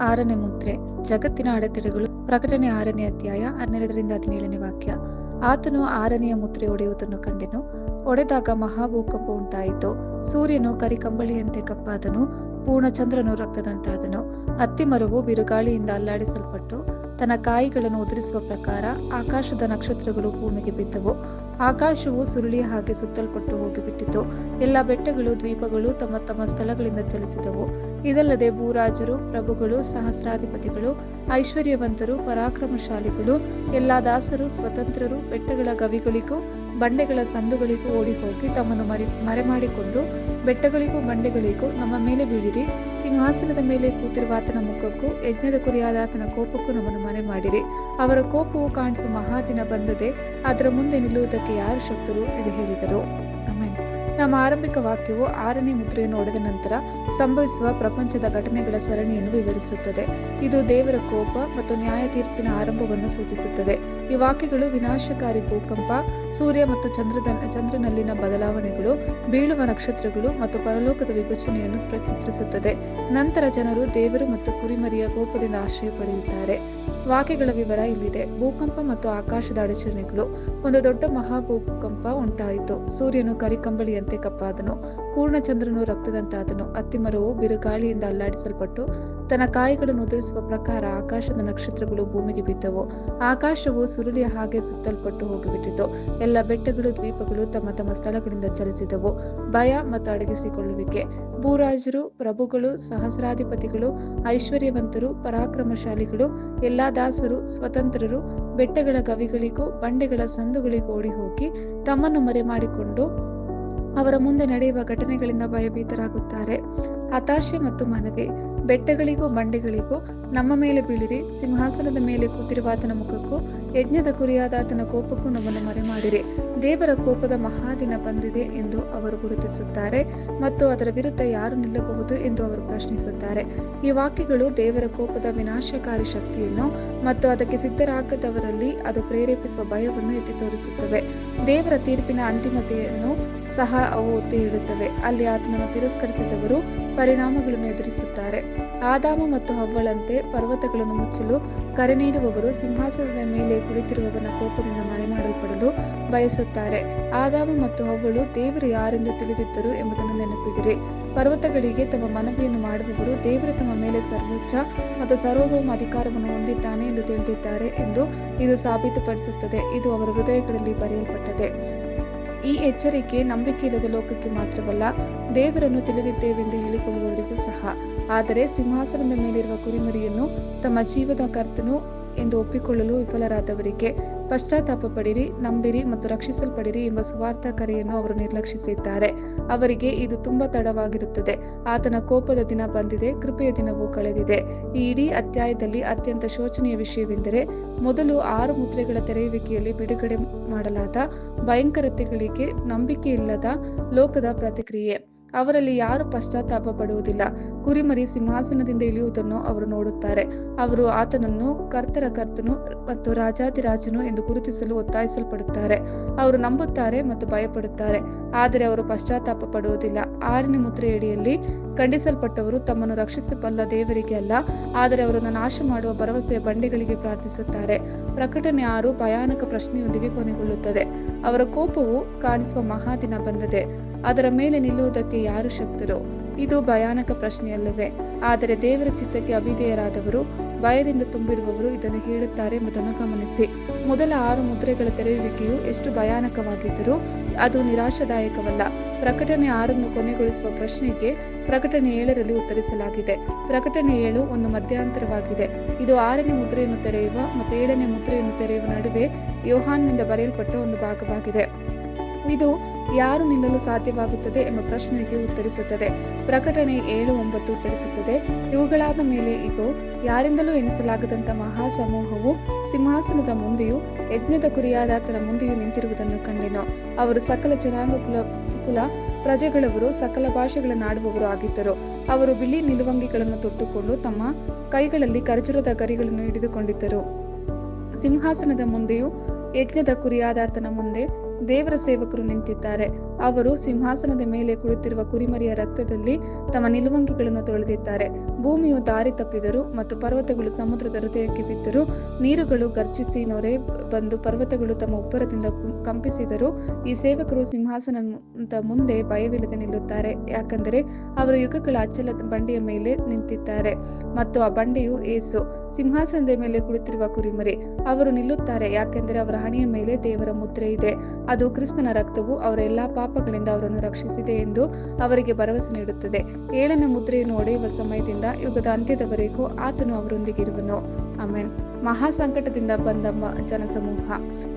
ಆರನೇ ಮುದ್ರೆ, ಜಗತ್ತಿನ ಅಡೆತಡೆಗಳು ಪ್ರಕಟಣೆ ಆರನೇ ಅಧ್ಯಾಯ ಹನ್ನೆರಡರಿಂದ ಹದಿನೇಳನೇ ವಾಕ್ಯ. ಆತನು ಆರನೆಯ ಮುದ್ರೆ ಒಡೆಯುವುದನ್ನು ಕಂಡೆನು. ಒಡೆದಾಗ ಮಹಾಭೂಕಂಪ ಉಂಟಾಯಿತು. ಸೂರ್ಯನು ಕರಿಕಂಬಳಿಯಂತೆ ಕಪ್ಪಾದನು. ಪೂರ್ಣಚಂದ್ರನು ರಕ್ತದಂತಾದನು. ಅತ್ತಿಮರವು ಬಿರುಗಾಳಿಯಿಂದ ಅಲ್ಲಾಡಿಸಲ್ಪಟ್ಟು ತನ್ನ ಕಾಯಿಗಳನ್ನು ಉದುರಿಸುವ ಪ್ರಕಾರ ಆಕಾಶದ ನಕ್ಷತ್ರಗಳು ಭೂಮಿಗೆ ಬಿದ್ದವು. ಆಕಾಶವು ಸುರುಳಿಯ ಹಾಗೆ ಸುತ್ತಲ್ಪಟ್ಟು ಹೋಗಿಬಿಟ್ಟಿತು. ಎಲ್ಲ ಬೆಟ್ಟಗಳು, ದ್ವೀಪಗಳು ತಮ್ಮ ತಮ್ಮ ಸ್ಥಳಗಳಿಂದ ಚಲಿಸಿದವು. ಇದಲ್ಲದೆ ಭೂರಾಜರು, ಪ್ರಭುಗಳು, ಸಹಸ್ರಾಧಿಪತಿಗಳು, ಐಶ್ವರ್ಯವಂತರು, ಪರಾಕ್ರಮಶಾಲಿಗಳು, ಎಲ್ಲ ದಾಸರು, ಸ್ವತಂತ್ರರು, ಬೆಟ್ಟಗಳ ಗವಿಗಳಿಗೂ, ಬಂಡೆಗಳ ಸಂದುಗಳಿಗೂ ಓಡಿಹೋಗಿ ತಮ್ಮನ್ನು ಮರಿ, ಮರೆಮಾಡಿಕೊಂಡು ಬೆಟ್ಟಗಳಿಗೂ ಬಂಡೆಗಳಿಗೂ ನಮ್ಮ ಮೇಲೆ ಬೀಳಿರಿ. ಸಿಂಹಾಸನದ ಮೇಲೆ ಕೂತಿರುವ ಆತನ ಮುಖಕ್ಕೂ, ಯಜ್ಞದ ಕುರಿಯಾದ ಆತನ ಕೋಪಕ್ಕೂ ನಮ್ಮನ್ನು ಮರೆ ಮಾಡಿರಿ ಅವರ ಕೋಪವು ಕಾಣಿಸುವ ಮಹಾದಿನ ಬಂದದೆ, ಅದರ ಮುಂದೆ ನಿಲ್ಲುವುದಕ್ಕೆ ಯಾರು ಶಕ್ತರು ಎಂದು ಹೇಳಿದರು. ನಮ್ಮ ಆರಂಭಿಕ ವಾಕ್ಯವು ಆರನೇ ಮುದ್ರೆಯನ್ನು ಒಡೆದ ನಂತರ ಸಂಭವಿಸುವ ಪ್ರಪಂಚದ ಘಟನೆಗಳ ಸರಣಿಯನ್ನು ವಿವರಿಸುತ್ತದೆ. ಇದು ದೇವರ ಕೋಪ ಮತ್ತು ನ್ಯಾಯ ತೀರ್ಪಿನ ಆರಂಭವನ್ನು ಸೂಚಿಸುತ್ತದೆ. ಈ ವಾಕ್ಯಗಳು ವಿನಾಶಕಾರಿ ಭೂಕಂಪ, ಸೂರ್ಯ ಮತ್ತು ಚಂದ್ರದ ಚಂದ್ರನಲ್ಲಿನ ಬದಲಾವಣೆಗಳು, ಬೀಳುವ ನಕ್ಷತ್ರಗಳು ಮತ್ತು ಪರಲೋಕದ ವಿಭಜನೆಯನ್ನು ಪ್ರಚಿತ್ರಿಸುತ್ತದೆ ನಂತರ ಜನರು ದೇವರು ಮತ್ತು ಕುರಿಮರಿಯ ಕೋಪದಿಂದ ಆಶ್ರಯ ಪಡೆಯುತ್ತಾರೆ. ವಾಕ್ಯಗಳ ವಿವರ ಇಲ್ಲಿದೆ. ಭೂಕಂಪ ಮತ್ತು ಆಕಾಶದ ಅಡಚಣೆಗಳು. ಒಂದು ದೊಡ್ಡ ಮಹಾಭೂಕಂಪ ಉಂಟಾಯಿತು. ಸೂರ್ಯನು ಕರಿಕಂಬಳಿಯಂತೆ ಕಪ್ಪಾದನು. ಪೂರ್ಣಚಂದ್ರನು ರಕ್ತದಂತಾದನು. ಅತ್ತಿಮರವು ಬಿರುಗಾಳಿಯಿಂದ ಅಲ್ಲಾಡಿಸಲ್ಪಟ್ಟು ತನ್ನ ಕಾಯಿಗಳನ್ನು ಉದುರಿಸುವ ಪ್ರಕಾರ ಆಕಾಶದ ನಕ್ಷತ್ರಗಳು ಭೂಮಿಗೆ ಬಿದ್ದವು. ಆಕಾಶವು ಸುರುಳಿಯ ಹಾಗೆ ಸುತ್ತಲ್ಪಟ್ಟು ಹೋಗಿಬಿಟ್ಟಿತು. ಎಲ್ಲ ಬೆಟ್ಟಗಳು, ದ್ವೀಪಗಳು ತಮ್ಮ ತಮ್ಮ ಸ್ಥಳಗಳಿಂದ ಚಲಿಸಿದವು. ಭಯ ಮತ್ತು ಅಡಗಿಸಿಕೊಳ್ಳುವಿಕೆ. ಭೂರಾಜರು, ಪ್ರಭುಗಳು, ಸಹಸ್ರಾಧಿಪತಿಗಳು, ಐಶ್ವರ್ಯವಂತರು, ಪರಾಕ್ರಮಶಾಲಿಗಳು, ಎಲ್ಲಾ ದಾಸರು, ಸ್ವತಂತ್ರರು ಬೆಟ್ಟಗಳ ಗವಿಗಳಿಗೂ ಬಂಡೆಗಳ ಸಂದುಗಳಿಗೂ ಓಡಿ ಹೋಗಿ ತಮ್ಮನ್ನು ಮರೆ ಮಾಡಿಕೊಂಡು ಅವರ ಮುಂದೆ ನಡೆಯುವ ಘಟನೆಗಳಿಂದ ಭಯಭೀತರಾಗುತ್ತಾರೆ. ಹತಾಶೆ ಮತ್ತು ಮನವಿ. ಬೆಟ್ಟಗಳಿಗೂ ಬಂಡೆಗಳಿಗೂ ನಮ್ಮ ಮೇಲೆ ಬೀಳಿರಿ. ಸಿಂಹಾಸನದ ಮೇಲೆ ಕೂತಿರುವ ಆತನ ಮುಖಕ್ಕೂ ಯಜ್ಞದ ಕುರಿಯಾದ ಆತನ ಕೋಪಕ್ಕೂ ನಮ್ಮನ್ನು ಮರೆಮಾಡಿರಿ. ದೇವರ ಕೋಪದ ಮಹಾದಿನ ಬಂದಿದೆ ಎಂದು ಅವರು ಗುರುತಿಸುತ್ತಾರೆ ಮತ್ತು ಅದರ ವಿರುದ್ಧ ಯಾರು ನಿಲ್ಲಬಹುದು ಎಂದು ಅವರು ಪ್ರಶ್ನಿಸುತ್ತಾರೆ. ಈ ವಾಕ್ಯಗಳು ದೇವರ ಕೋಪದ ವಿನಾಶಕಾರಿ ಶಕ್ತಿಯನ್ನು ಮತ್ತು ಅದಕ್ಕೆ ಸಿದ್ಧರಾಗದವರಲ್ಲಿ ಅದು ಪ್ರೇರೇಪಿಸುವ ಭಯವನ್ನು ಎತ್ತಿ ತೋರಿಸುತ್ತವೆ. ದೇವರ ತೀರ್ಪಿನ ಅಂತಿಮತೆಯನ್ನು ಸಹ ಅವು ಒತ್ತಿ ಹೇಳುತ್ತವೆ. ಅಲ್ಲಿ ಆತನನ್ನು ತಿರಸ್ಕರಿಸಿದವರು ಪರಿಣಾಮಗಳನ್ನು ಎದುರಿಸುತ್ತಾರೆ. ಆದಾಮ ಮತ್ತು ಹವ್ವಳಂತೆ ಪರ್ವತಗಳನ್ನು ಮುಚ್ಚಲು ಕರೆ ನೀಡುವವರು ಸಿಂಹಾಸನದ ಮೇಲೆ ಕುಳಿತಿರುವವನ ಕೋಪದಿಂದ ಮರೆಮಾಡಲ್ಪಡಲು ಬಯಸುತ್ತಾರೆ. ಆದಾಮ ಮತ್ತು ಅವಳು ದೇವರು ಯಾರೆಂದು ತಿಳಿದಿದ್ದರು ಎಂಬುದನ್ನು ನೆನಪಿಡಿರಿ. ಪರ್ವತಗಳಿಗೆ ತಮ್ಮ ಮನವಿಯನ್ನು ಮಾಡುವವರು ದೇವರು ತಮ್ಮ ಮೇಲೆ ಸರ್ವೋಚ್ಚ ಮತ್ತು ಸಾರ್ವಭೌಮ ಅಧಿಕಾರವನ್ನು ಹೊಂದಿದ್ದಾನೆ ಎಂದು ತಿಳಿದಿದ್ದಾರೆ ಎಂದು ಇದು ಸಾಬೀತುಪಡಿಸುತ್ತದೆ. ಇದು ಅವರ ಹೃದಯಗಳಲ್ಲಿ ಬರೆಯಲ್ಪಟ್ಟಿದೆ. ಈ ಎಚ್ಚರಿಕೆ ನಂಬಿಕೆ ಇಲ್ಲದ ಲೋಕಕ್ಕೆ ಮಾತ್ರವಲ್ಲ, ದೇವರನ್ನು ತಿಳಿದಿದ್ದೇವೆಂದು ಹೇಳಿಕೊಳ್ಳುವವರಿಗೂ ಸಹ. ಆದರೆ ಸಿಂಹಾಸನದ ಮೇಲಿರುವ ಕುರಿಮರಿಯನ್ನು ತಮ್ಮ ಜೀವದ ಕರ್ತನು ಎಂದು ಒಪ್ಪಿಕೊಳ್ಳಲು ವಿಫಲರಾದವರಿಗೆ ಪಶ್ಚಾತ್ತಾಪ ಪಡಿರಿ, ನಂಬಿರಿ ಮತ್ತು ರಕ್ಷಿಸಲ್ಪಡಿರಿ ಎಂಬ ಸುವಾರ್ಥ ಕರೆಯನ್ನು ಅವರು ನಿರ್ಲಕ್ಷಿಸಿದ್ದಾರೆ. ಅವರಿಗೆ ಇದು ತುಂಬಾ ತಡವಾಗಿರುತ್ತದೆ. ಆತನ ಕೋಪದ ದಿನ ಬಂದಿದೆ, ಕೃಪೆಯ ದಿನವೂ ಕಳೆದಿದೆ. ಈ ಇಡೀ ಅಧ್ಯಾಯದಲ್ಲಿ ಅತ್ಯಂತ ಶೋಚನೀಯ ವಿಷಯವೆಂದರೆ, ಮೊದಲು ಆರು ಮುದ್ರೆಗಳ ತೆರೆಯುವಿಕೆಯಲ್ಲಿ ಬಿಡುಗಡೆ ಮಾಡಲಾದ ಭಯಂಕರತೆಗಳಿಗೆ ನಂಬಿಕೆ ಇಲ್ಲದ ಲೋಕದ ಪ್ರತಿಕ್ರಿಯೆ. ಅವರಲ್ಲಿ ಯಾರು ಪಶ್ಚಾತ್ತಾಪ ಪಡುವುದಿಲ್ಲ. ಕುರಿಮರಿ ಸಿಂಹಾಸನದಿಂದ ಇಳಿಯುವುದನ್ನು ಅವರು ನೋಡುತ್ತಾರೆ. ಅವರು ಆತನನ್ನು ಕರ್ತರ ಕರ್ತನು ಮತ್ತು ರಾಜಾದಿರಾಜನು ಎಂದು ಗುರುತಿಸಲು ಒತ್ತಾಯಿಸಲ್ಪಡುತ್ತಾರೆ. ಅವರು ನಂಬುತ್ತಾರೆ ಮತ್ತು ಭಯಪಡುತ್ತಾರೆ, ಆದರೆ ಅವರು ಪಶ್ಚಾತ್ತಾಪ ಪಡುವುದಿಲ್ಲ. ಆರನೇ ಮುದ್ರೆಯಡಿಯಲ್ಲಿ, ಖಂಡಿಸಲ್ಪಟ್ಟವರು ತಮ್ಮನ್ನು ರಕ್ಷಿಸಬಲ್ಲ ದೇವರಿಗೆ ಅಲ್ಲ, ಆದರೆ ಅವರನ್ನು ನಾಶ ಮಾಡುವ ಭರವಸೆಯ ಬಂಡೆಗಳಿಗೆ ಪ್ರಾರ್ಥಿಸುತ್ತಾರೆ. ಪ್ರಕಟಣೆ ಆರು ಭಯಾನಕ ಪ್ರಶ್ನೆಯೊಂದಿಗೆ ಕೊನೆಗೊಳ್ಳುತ್ತದೆ. ಅವರ ಕೋಪವು ಕಾಣಿಸುವ ಮಹಾದಿನ ಬಂದದೆ, ಅದರ ಮೇಲೆ ನಿಲ್ಲುವುದಕ್ಕೆ ಯಾರು ಶಕ್ತರು? ಇದು ಭಯಾನಕ ಪ್ರಶ್ನೆಯಲ್ಲವೇ? ಆದರೆ ದೇವರ ಚಿತ್ತಕ್ಕೆ ಅವಿಧೇಯರಾದವರು, ಭಯದಿಂದ ತುಂಬಿರುವವರು ಇದನ್ನು ಹೇಳುತ್ತಾರೆ ಎಂಬುದನ್ನು ಗಮನಿಸಿ. ಮೊದಲ ಆರು ಮುದ್ರೆಗಳ ತೆರೆಯುವಿಕೆಯು ಎಷ್ಟು ಭಯಾನಕವಾಗಿದ್ದರೂ ಅದು ನಿರಾಶಾದಾಯಕವಲ್ಲ. ಪ್ರಕಟಣೆ ಆರನ್ನು ಕೊನೆಗೊಳಿಸುವ ಪ್ರಶ್ನೆಗೆ ಪ್ರಕಟಣೆ ಏಳರಲ್ಲಿ ಉತ್ತರಿಸಲಾಗಿದೆ. ಪ್ರಕಟಣೆ ಏಳು ಒಂದು ಮಧ್ಯಂತರವಾಗಿದೆ. ಇದು ಆರನೇ ಮುದ್ರೆಯನ್ನು ತೆರೆಯುವ ಮತ್ತು ಏಳನೇ ಮುದ್ರೆಯನ್ನು ತೆರೆಯುವ ನಡುವೆ ಯೋಹಾನ್ನಿಂದ ಬರೆಯಲ್ಪಟ್ಟ ಒಂದು ಭಾಗವಾಗಿದೆ. ಇದು ಯಾರು ನಿಲ್ಲಲು ಸಾಧ್ಯವಾಗುತ್ತದೆ ಎಂಬ ಪ್ರಶ್ನೆಗೆ ಉತ್ತರಿಸುತ್ತದೆ. ಪ್ರಕಟಣೆ ಏಳು ಒಂಬತ್ತು ಉತ್ತರಿಸುತ್ತದೆ. ಇವುಗಳಾದ ಮೇಲೆ ಇದು ಯಾರಿಂದಲೂ ಎಣಿಸಲಾಗದಂತ ಮಹಾಸಮೂಹವು ಸಿಂಹಾಸನದ ಮುಂದೆಯೂ ಯಜ್ಞದ ಕುರಿಯಾದಾತನ ಮುಂದೆಯೂ ನಿಂತಿರುವುದನ್ನು ಕಂಡೆನು. ಅವರು ಸಕಲ ಜನಾಂಗ ಕುಲ ಕುಲ ಪ್ರಜೆಗಳವರು, ಸಕಲ ಭಾಷೆಗಳನ್ನಾಡುವವರು ಆಗಿದ್ದರು. ಅವರು ಬಿಳಿ ನಿಲುವಂಗಿಗಳನ್ನು ತೊಟ್ಟುಕೊಂಡು ತಮ್ಮ ಕೈಗಳಲ್ಲಿ ಖರ್ಜೂರದ ಗರಿಗಳನ್ನು ಹಿಡಿದುಕೊಂಡಿದ್ದರು. ಸಿಂಹಾಸನದ ಮುಂದೆಯೂ ಯಜ್ಞದ ಕುರಿಯಾದಾತನ ಮುಂದೆ ದೇವರ ಸೇವಕರು ನಿಂತಿದ್ದಾರೆ. ಅವರು ಸಿಂಹಾಸನದ ಮೇಲೆ ಕುಳಿತಿರುವ ಕುರಿಮರಿಯ ರಕ್ತದಲ್ಲಿ ತಮ್ಮ ನಿಲುವಂಗಿಗಳನ್ನು ತೊಳೆದಿದ್ದಾರೆ. ಭೂಮಿಯು ದಾರಿ ತಪ್ಪಿದರು ಮತ್ತು ಪರ್ವತಗಳು ಸಮುದ್ರದ ಹೃದಯಕ್ಕೆ ಬಿದ್ದರು ನೀರುಗಳು ಗರ್ಜಿಸಿ ನೊರೆ ಬಂದು ಪರ್ವತಗಳು ತಮ್ಮ ಉಬ್ಬರದಿಂದ ಕಂಪಿಸಿದರು. ಈ ಸೇವಕರು ಸಿಂಹಾಸನದ ಮುಂದೆ ಭಯವಿಲ್ಲದೆ ನಿಲ್ಲುತ್ತಾರೆ. ಯಾಕಂದರೆ ಅವರು ಯುಗಗಳ ಅಚ್ಚಲ ಬಂಡೆಯ ಮೇಲೆ ನಿಂತಿದ್ದಾರೆ ಮತ್ತು ಆ ಬಂಡೆಯು ಏಸು, ಸಿಂಹಾಸನದ ಮೇಲೆ ಕುಳಿತಿರುವ ಕುರಿಮರಿ. ಅವರು ನಿಲ್ಲುತ್ತಾರೆ, ಯಾಕೆಂದರೆ ಅವರ ಹಣೆಯ ಮೇಲೆ ದೇವರ ಮುದ್ರೆ ಇದೆ. ಅದು ಕ್ರಿಸ್ತನ ರಕ್ತವು ಅವರ ಎಲ್ಲಾ ಪಾಪಗಳಿಂದ ಅವರನ್ನು ರಕ್ಷಿಸಿದೆ ಎಂದು ಅವರಿಗೆ ಭರವಸೆ ನೀಡುತ್ತದೆ. ಏಳನೇ ಮುದ್ರೆಯನ್ನು ಒಡೆಯುವ ಸಮಯದಿಂದ ಯುಗದ ಅಂತ್ಯದವರೆಗೂ ಆತನು ಅವರೊಂದಿಗಿರುವನು ಆಮೇನ್. ಮಹಾ ಸಂಕಟದಿಂದ ಬಂದ ಜನಸಮೂಹ.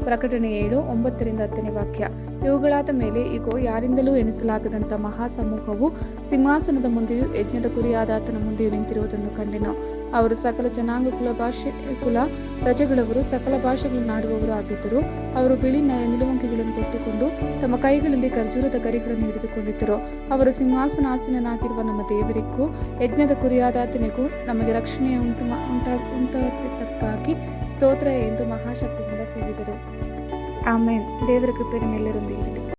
ಪ್ರಕಟಣೆ ಏಳು ಒಂಬತ್ತರಿಂದ ಹತ್ತನೇ ವಾಕ್ಯ. ಇವುಗಳಾದ ಮೇಲೆ ಇಗೋ, ಯಾರಿಂದಲೂ ಎಣಿಸಲಾಗದಂತ ಮಹಾಸಮೂಹವು ಸಿಂಹಾಸನದ ಮುಂದೆಯೂ ಯಜ್ಞದ ಗುರಿಯಾದ ಆತನ ಮುಂದೆಯೂ ನಿಂತಿರುವುದನ್ನು ಕಂಡೆನು. ಅವರು ಸಕಲ ಜನಾಂಗ ಕುಲ ಭಾಷೆ, ಕುಲ, ಪ್ರಜೆಗಳವರು ಸಕಲ ಭಾಷೆಗಳನ್ನಾಡುವವರು ಆಗಿದ್ದರು. ಅವರು ಬಿಳಿ ನ- ನಿಲುವಂಗಿಗಳನ್ನು ತೊಟ್ಟುಕೊಂಡು ತಮ್ಮ ಕೈಗಳಲ್ಲಿ ಖರ್ಜೂರದ ಗರಿಗಳನ್ನು ಹಿಡಿದುಕೊಂಡಿದ್ದರು. ಅವರು ಸಿಂಹಾಸನಾಸೀನನಾಗಿರುವ ನಮ್ಮ ದೇವರಿಗೂ, ಯಜ್ಞದ ಕುರಿಯಾದಾತನಿಗೂ ನಮಗೆ ರಕ್ಷಣೆಯ ಉಂಟು ಉಂಟಾಗ ಉಂಟಾ ಉಂಟಾದಕ್ಕಾಗಿ ಸ್ತೋತ್ರ ಎಂದು ಮಹಾಶಕ್ತಿಯಿಂದ ಕೂಗಿದರು. ಆಮೇನ್ ದೇವರ ಕೃಪೆ ನಿಮ್ಮೆಲ್ಲರೊಂದಿಗೆ ಇರಲಿ